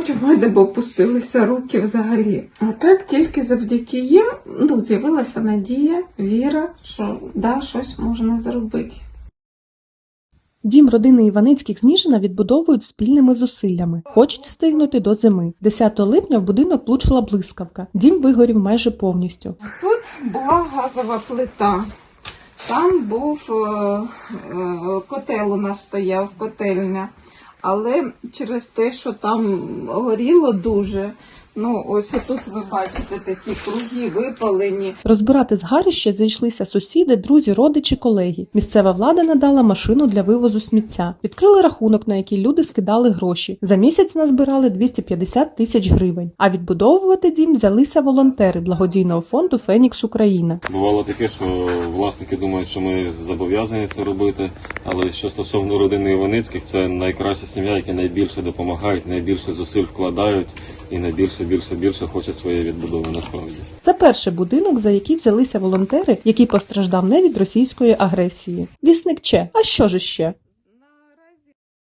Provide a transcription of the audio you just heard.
мабуть, в мене б опустилися руки взагалі. А так тільки завдяки їм ну, з'явилася надія, віра, що да, щось можна зробити. Дім родини Іваницьких з Ніжина відбудовують спільними зусиллями. Хочуть встигнути до зими. 10 липня в будинок влучила блискавка. Дім вигорів майже повністю. Тут була газова плита. Там був е, е, котел у нас стояв, котельня. Але через те, що там горіло дуже, ну ось тут ви бачите такі круги випалені. Розбирати згарище зайшлися сусіди, друзі, родичі, колеги. Місцева влада надала машину для вивозу сміття. Відкрили рахунок, на який люди скидали гроші. За місяць назбирали 250 тисяч гривень. А відбудовувати дім взялися волонтери благодійного фонду Фенікс Україна. Бувало таке, що власники думають, що ми зобов'язані це робити. Але що стосовно родини Іваницьких, це найкраща сім'я, які найбільше допомагають, найбільше зусиль вкладають і найбільше, більше, більше хоче своєї відбудови насправді. Це перший будинок, за який взялися волонтери, який постраждав не від російської агресії. Вісник Че, а що ж ще?